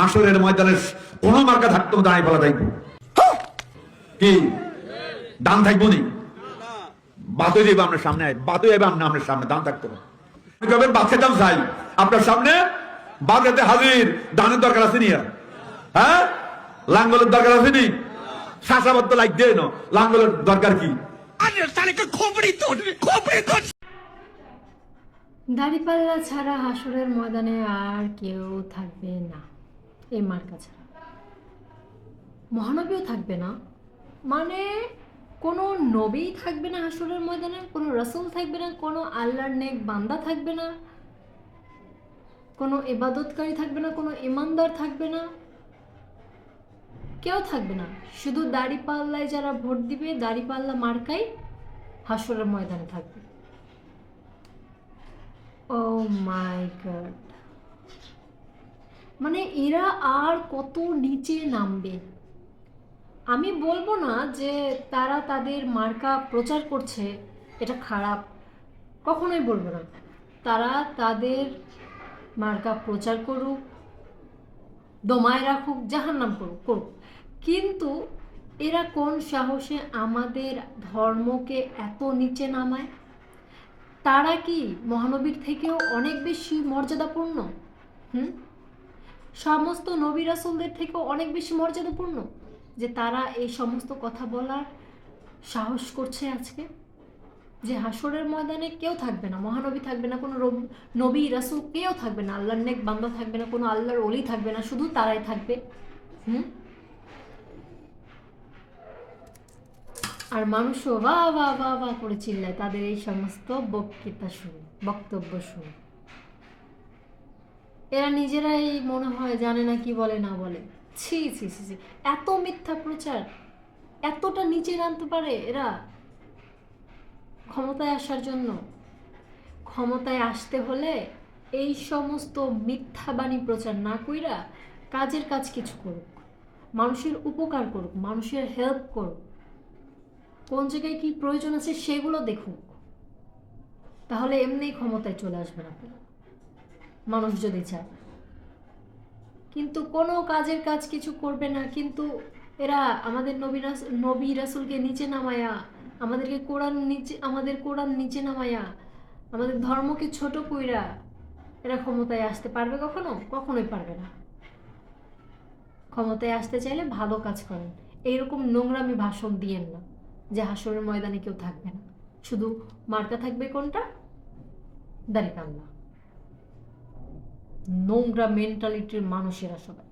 হাসরের ময়দানে কোন মার্কা থাকতো না, দাঁড়াই পালা যাইব কি? দান থাকব নি? বাতই যাইব আপনার সামনে বাতই আপনার আপনার সামনে দান থাকতো কবেন খেতাম চাই? আপনার সামনে বাজাতে হাজির দানের দরকার আছে নি হ্যাঁ? লাঙ্গলের দরকার আছে নি? শাসাবদ্ধ লাইক দিয়ে না লাঙ্গলের দরকার কি? দাড়িপাল্লা ছাড়া হাসরের ময়দানে আর কেউ থাকবে না। এই মার্কা ছাড়া মহানবীও থাকবে না। মানে কোনো নবী থাকবে না হাসরের ময়দানে, কোনো রসুল থাকবে না, কোনো আল্লাহর নেক বান্দা থাকবে না, কোনো এবাদতকারী থাকবে না, কোনো ইমানদার থাকবে না। কেউ থাকবে না। শুধু দাড়িপাল্লায় যারা ভোট দিবে দাড়িপাল্লা মার্কাই হাসরের ময়দানে থাকবে। ও মাই গড মানে এরা আর কত নিচে নামবে? আমি বলব না যে তারা তাদের মার্কা প্রচার করছে, এটা খারাপ। কখনোই বলব না। তারা তাদের মার্কা প্রচার করুক, দমায় রাখুক যাহার নাম করুক করুক। কিন্তু এরা কোন সাহসে আমাদের ধর্মকে এত নিচে নামায়? তারা কি মহানবীর থেকেও অনেক বেশি মর্যাদাপূর্ণ? হুম? সমস্ত নবী রাসুলদের থেকেও অনেক বেশি মর্যাদাপূর্ণ যে তারা এই সমস্ত কথা বলার সাহস করছে আজকে। যে হাসরের ময়দানে কেউ থাকবে না, মহানবী থাকবে না, কোনো নবী রাসুল কেউ থাকবে না, আল্লাহর নেক বান্দা থাকবে না, কোনো আল্লাহর অলি থাকবে না, শুধু তারাই থাকবে। হুম? আর মানুষও বা বা বা বা করে চিল্লায়, তাদের এই সমস্ত বক্তৃতা শুনে বক্তব্য শুনে এরা নিজেরাই মনে হয় জানে না কি বলে, না বলে। ছি ছি ছি ছি। এত মিথ্যা প্রচার, এতটা নিচে নামতে পারে এরা ক্ষমতায় আসার জন্য। ক্ষমতায় আসতে হলে এই সমস্ত মিথ্যা বাণী প্রচার না কইরা কাজের কাজ কিছু করুক। মানুষের উপকার করুক, মানুষের হেল্প করুক। কোন জায়গায় কি প্রয়োজন আছে সেগুলো দেখুক। তাহলে এমনি ক্ষমতায় চলে আসবেন আপনারা। মানুষ যদি চায়। কিন্তু কোনো কাজের কাজ কিছু করবে না, কিন্তু এরা আমাদের নবী নবী রাসুলকে নিচে নামায়া, আমাদেরকে কোরআন নিচে, আমাদের কোরআন নিচে নামায়া, আমাদের ধর্মকে ছোট কইরা এরা ক্ষমতায় আসতে পারবে কখনো? কখনোই পারবে না। ক্ষমতায় আসতে চাইলে ভালো কাজ করেন। এইরকম নোংরামি ভাষণ দিয়েন না, যে হাসরের ময়দানে কেউ থাকবে না। শুধু মার্কা থাকবে কোনটা? দাঁড়িয়ে নোংরা মেন্টালিটির মানুষেরা সবাই।